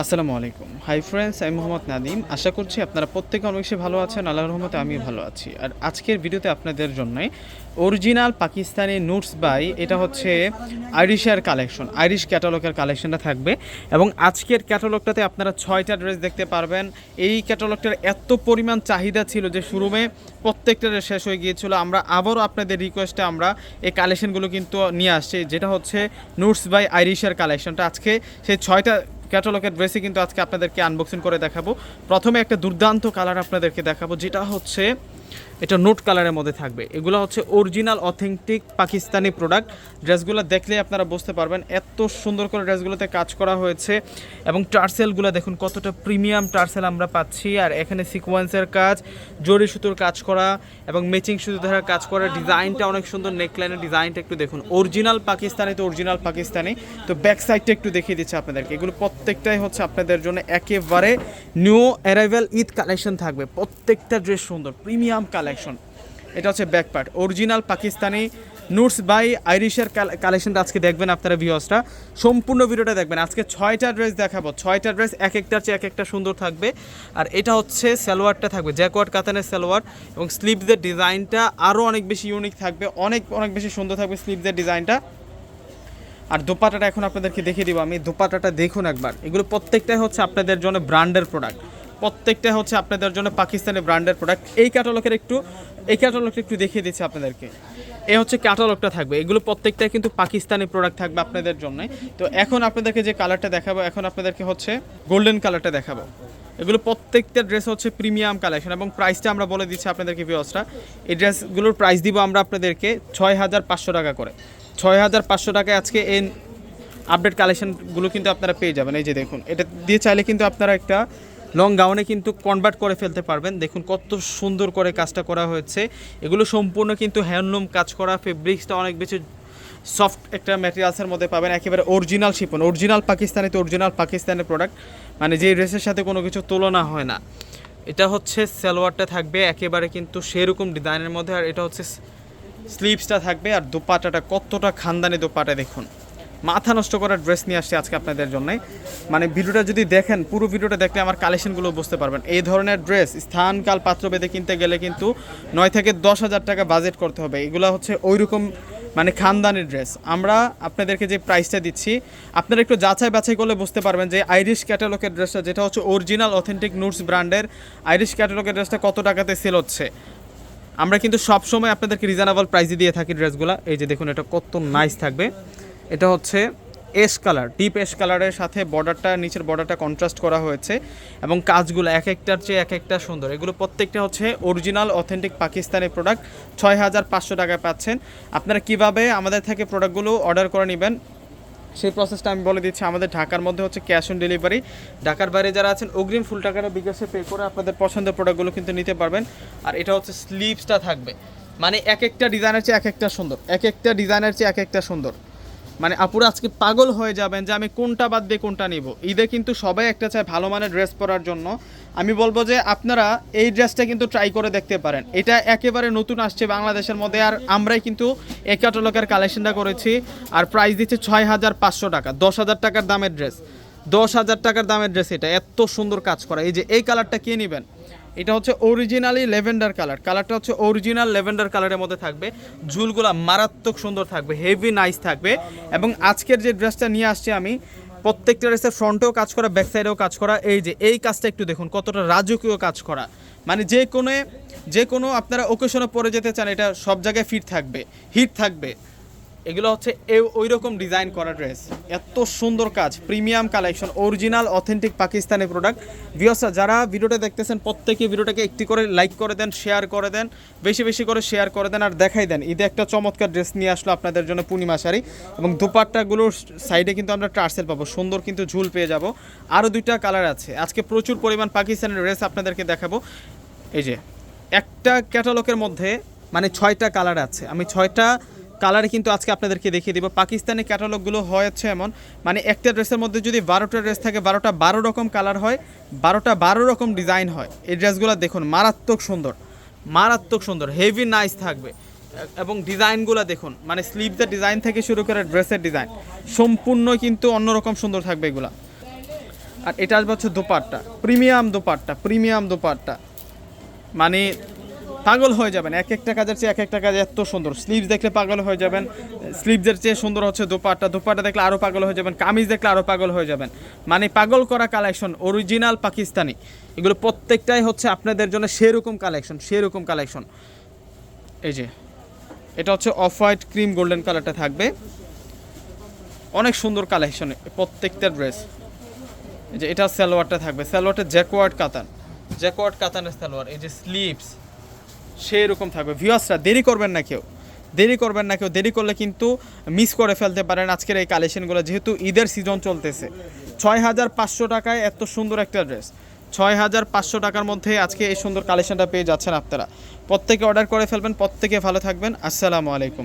আসসালামু আলাইকুম। Hi friends আমি মোহাম্মদ নাদিম আশা করছি আপনারা প্রত্যেকে অনেক বেশি ভালো আছেন, আল্লাহর রহমতে আমি ভালো আছি। আর আজকের ভিডিওতে আপনাদের জন্য অরিজিনাল পাকিস্তানি নোটস বাই এটা হচ্ছে আইরিশের কালেকশন আইরিশ ক্যাটালগের কালেকশনটা থাকবে। এবং আজকের ক্যাটালগটাতে আপনারা ছয়টা ড্রেস দেখতে পারবেন। এই ক্যাটালগটার এত পরিমাণ চাহিদা ছিল যে শুরুমে প্রত্যেকটা শেষ হয়ে গিয়েছিল। আমরা আবারও আপনাদের রিকোয়েস্টে আমরা এই কালেকশনগুলো কিন্তু নিয়ে আসছি, যেটা হচ্ছে নোটস বাই আইরিশের কালেকশনটা আজকে সেই ছয়টা ক্যাটালগের ড্রেসই কিন্তু আজকে আপনাদেরকে আনবক্সিং করে দেখাবো। প্রথমে একটা দুর্দান্ত কালার আপনাদেরকে দেখাবো, যেটা হচ্ছে এটা নোট কালারের মধ্যে থাকবে। এগুলো হচ্ছে অরিজিনাল, অথেন্টিক পাকিস্তানি প্রোডাক্ট। ড্রেসগুলো দেখলে আপনারা বুঝতে পারবেন এত সুন্দর করে ড্রেসগুলোতে কাজ করা হয়েছে এবং টার্সেলগুলো দেখুন কতটা প্রিমিয়াম টার্সেল আমরা পাচ্ছি। আর এখানে সিকোয়েন্সের কাজ, জরি সুতোর কাজ করা এবং ম্যাচিং সুতো ধারার কাজ করা। ডিজাইনটা অনেক সুন্দর, নেকলাইনের ডিজাইনটা একটু দেখুন। অরিজিনাল পাকিস্তানি তো অরিজিনাল পাকিস্তানি। তো ব্যাক সাইডটা একটু দেখিয়ে দিচ্ছে আপনাদেরকে। এগুলো প্রত্যেকটাই হচ্ছে আপনাদের জন্য একেবারে নিউ অ্যারাইভেল ঈদ কালেকশন থাকবে। প্রত্যেকটা ড্রেস সুন্দর, প্রিমিয়াম কালেকশন এটা হচ্ছে ব্যাক পার্ট অরিজিনাল পাকিস্তানি নুটস বাই আইরিশের কালেকশনটা আজকে দেখবেন আপনারা ভিউসটা সম্পূর্ণ ভিডিওটা দেখবেন। আজকে ছয়টা ড্রেস দেখাবো। ছয়টা ড্রেস এক একটার চেয়ে এক একটা সুন্দর থাকবে। আর এটা হচ্ছে সালোয়ারটা থাকবে। জ্যাকওয়ার্ড কাতানের সালোয়ার এবং স্লিভসের ডিজাইনটা আরও অনেক বেশি ইউনিক থাকবে। অনেক অনেক বেশি সুন্দর থাকবে স্লিভসের ডিজাইনটা। আর দোপাটাটা এখন আপনাদেরকে দেখিয়ে দিব। আমি দোপাটাটা দেখুন একবার। এগুলো প্রত্যেকটাই হচ্ছে আপনাদের জন্য ব্র্যান্ডের প্রোডাক্ট প্রত্যেকটা হচ্ছে আপনাদের জন্য পাকিস্তানি ব্র্যান্ডের প্রোডাক্ট এই ক্যাটালগের একটু এই ক্যাটালগটা একটু দেখিয়ে দিচ্ছি আপনাদেরকে। এ হচ্ছে ক্যাটালগটা থাকবে। এগুলো প্রত্যেকটাই কিন্তু পাকিস্তানি প্রোডাক্ট থাকবে আপনাদের জন্য। তো এখন আপনাদেরকে যে কালারটা দেখাবো, এখন আপনাদেরকে হচ্ছে গোল্ডেন কালারটা দেখাবো। এগুলো প্রত্যেকটা ড্রেস হচ্ছে প্রিমিয়াম কালেকশন এবং প্রাইসটা আমরা বলে দিচ্ছি আপনাদেরকে ভিওসটা এই ড্রেসগুলোর প্রাইস দিব আমরা আপনাদেরকে ছয় হাজার পাঁচশো টাকা করে। ছয় হাজার পাঁচশো টাকায় আজকে এই আপডেট কালেকশনগুলো কিন্তু আপনারা পেয়ে যাবেন। এই যে দেখুন, এটা দিয়ে চাইলে কিন্তু আপনারা একটা লং গাউনে কিন্তু কনভার্ট করে ফেলতে পারবেন। দেখুন কত সুন্দর করে কাজটা করা হয়েছে। এগুলো সম্পূর্ণ কিন্তু হ্যান্ডলুম কাজ করা ফেব্রিক্সটা অনেক বেশি সফট একটা ম্যাটেরিয়ালসের মধ্যে পাবেন। একেবারে অরিজিনাল শিপন অরিজিনাল পাকিস্তানি তো অরিজিনাল পাকিস্তানের প্রোডাক্ট মানে যে ড্রেসের সাথে কোনো কিছু তুলনা হয় না। এটা হচ্ছে সালোয়ারটা থাকবে, একেবারে কিন্তু সেরকম ডিজাইনের মধ্যে। আর এটা হচ্ছে স্লিভসটা থাকবে। আর দোপাটাটা কতটা খানদানি দোপাটা দেখুন। মাথা নষ্ট করার ড্রেস নিয়ে আসছে আজকে আপনাদের জন্য। মানে ভিডিওটা যদি দেখেন, পুরো ভিডিওটা দেখলে আমার কালেকশনগুলো বুঝতে পারবেন। এই ধরনের ড্রেস স্থান কাল পাত্র বেঁধে কিনতে গেলে কিন্তু নয় থেকে দশ হাজার টাকা বাজেট করতে হবে। এগুলো হচ্ছে ওই রকম মানে খানদানি ড্রেস আমরা আপনাদেরকে যে প্রাইসটা দিচ্ছি, আপনারা একটু যাচাই বাছাই করলে বুঝতে পারবেন যে আইরিশ ক্যাটালগের ড্রেসটা যেটা হচ্ছে অরিজিনাল অথেন্টিক নুটস ব্র্যান্ডের আইরিশ ক্যাটালগের ড্রেসটা কত টাকাতে সেল হচ্ছে। আমরা কিন্তু সব সময় আপনাদেরকে রিজনেবল প্রাইসে দিয়ে থাকি ড্রেসগুলো এই যে দেখুন, এটা কত নাইস থাকবে। এটা হচ্ছে এস কালার ডিপ এস কালারের সাথে বর্ডারটা নিচের বর্ডারটা কন্ট্রাস্ট করা হয়েছে এবং কাজগুলো এক একটার চেয়ে এক একটা সুন্দর। এগুলো প্রত্যেকটা হচ্ছে অরিজিনাল অথেন্টিক পাকিস্তানি প্রোডাক্ট ছয় হাজার পাঁচশো টাকায় পাচ্ছেন। আপনারা কীভাবে আমাদের থেকে প্রোডাক্টগুলো অর্ডার করে নেবেন, সেই প্রসেসটা আমি বলে দিচ্ছি। আমাদের ঢাকার মধ্যে হচ্ছে ক্যাশ অন ডেলিভারি ঢাকার বাইরে যারা আছেন, অগ্রিম ফুল টাকাটা বিকাশে পে করে আপনাদের পছন্দের প্রোডাক্টগুলো কিন্তু নিতে পারবেন। আর এটা হচ্ছে স্লিভসটা থাকবে। মানে এক একটা ডিজাইনের চেয়ে এক একটা সুন্দর। এক একটা ডিজাইনের চেয়ে এক একটা সুন্দর। মানে আপুরা আজকে পাগল হয়ে যাবেন যে আমি কোনটা বাদ দিয়ে কোনটা নিব। ঈদে কিন্তু সবাই একটা চায় ভালো মানের ড্রেস পরার জন্য। আমি বলব যে আপনারা এই ড্রেসটা কিন্তু ট্রাই করে দেখতে পারেন। এটা একেবারে নতুন আসছে বাংলাদেশের মধ্যে আর আমরাই কিন্তু এক ক্যাটালগের কালেকশনটা করেছি। আর প্রাইস দিচ্ছে ছয় হাজার পাঁচশো টাকা দশ হাজার টাকার দামের ড্রেস দশ হাজার টাকার দামের ড্রেস এটা, এত সুন্দর কাজ করা। এই যে এই কালারটা কে নেবেন? এটা হচ্ছে অরিজিনালি লেভেন্ডার কালার কালারটা হচ্ছে অরিজিনাল লেভেন্ডার কালারের মধ্যে থাকবে। ঝুলগুলা মারাত্মক সুন্দর থাকবে হেভি নাইস থাকবে। এবং আজকের যে ড্রেসটা নিয়ে আসছি আমি, প্রত্যেকটা ড্রেসের ফ্রন্টেও কাজ করা ব্যাক সাইডেও কাজ করা। এই যে, এই কাজটা একটু দেখুন, কতটা রাজকীয় কাজ করা। মানে যে কোনো যে কোনো আপনারা ওকেশনে পরে যেতে চান, এটা সব জায়গায় ফিট থাকবে হিট থাকবে। এগুলো হচ্ছে ওই রকম ডিজাইন করা ড্রেস। এত সুন্দর কাজ, premium collection, original, authentic Pakistani product ভিওসা যারা ভিডিওটা দেখতেছেন, প্রত্যেকে ভিডিওটাকে একটি করে লাইক করে দেন শেয়ার করে দেন, বেশি বেশি করে শেয়ার করে দেন আর দেখাই দেন। ঈদে একটা চমৎকার ড্রেস নিয়ে আসলো আপনাদের জন্য পূর্ণিমা শাড়ি এবং দুপাট্টাগুলোর সাইডে কিন্তু আমরা টার্সেল পাবো, সুন্দর কিন্তু ঝুল পেয়ে যাব। আরও দুইটা কালার আছে। আজকে প্রচুর পরিমাণ পাকিস্তানের ড্রেস আপনাদেরকে দেখাবো। এই যে, একটা ক্যাটালগের মধ্যে মানে ছয়টা কালার আছে। আমি ছয়টা কালারে কিন্তু আজকে আপনাদেরকে দেখিয়ে দিব। পাকিস্তানি ক্যাটালগুলো হয়েছে এমন। মানে একটা ড্রেসের মধ্যে যদি বারোটা ড্রেস থাকে, বারোটা বারো রকম কালার হয়, বারোটা বারো রকম ডিজাইন হয়। এই ড্রেসগুলো দেখুন, মারাত্মক সুন্দর। মারাত্মক সুন্দর হেভি নাইস থাকবে। এবং ডিজাইনগুলো দেখুন মানে স্লিভদের ডিজাইন থেকে শুরু করে ড্রেসের ডিজাইন, সম্পূর্ণ কিন্তু অন্যরকম সুন্দর থাকবে এগুলা। আর এটা আসবে হচ্ছে দোপাট্টা প্রিমিয়াম দোপাট্টা প্রিমিয়াম দোপাট্টা। মানে পাগল হয়ে যাবেন। এক একটা কাজের চেয়ে এক একটা কাজ এত সুন্দর। স্লিভস দেখলে পাগল হয়ে যাবেন। স্লিভসের চেয়ে সুন্দর হচ্ছে দোপাট্টা। দোপাট্টা দেখলে আরও পাগল হয়ে যাবেন। কামিজ দেখলে আরও পাগল হয়ে যাবেন। মানে পাগল করা কালেকশন অরিজিনাল পাকিস্তানি। এগুলো প্রত্যেকটাই হচ্ছে আপনাদের জন্য সেরকম কালেকশন সেরকম কালেকশন এই যে, এটা হচ্ছে অফ হোয়াইট ক্রিম গোল্ডেন কালারটা থাকবে। অনেক সুন্দর কালেকশন প্রত্যেকটা ড্রেস এই যে, এটা সালোয়ারটা থাকবে। সালোয়ারটা জ্যাকওয়ার্ড কাতান। জ্যাকওয়ার্ড কাতানের সালোয়ার। এই যে স্লিভস সেই রকম থাকবে। ভিউয়ার্সরা দেরি করবেন না কেউ। দেরি করবেন না কেউ। দেরি করলে কিন্তু মিস করে ফেলতে পারেন আজকের এই কালেকশনগুলো যেহেতু ঈদের সিজন চলতেছে। ছয় হাজার পাঁচশো টাকায় এত সুন্দর একটা ড্রেস ছয় হাজার পাঁচশো টাকার মধ্যে আজকে এই সুন্দর কালেকশনটা পেয়ে যাচ্ছেন আপনারা। প্রত্যেকে অর্ডার করে ফেলবেন, প্রত্যেকে ভালো থাকবেন। আসসালামু আলাইকুম।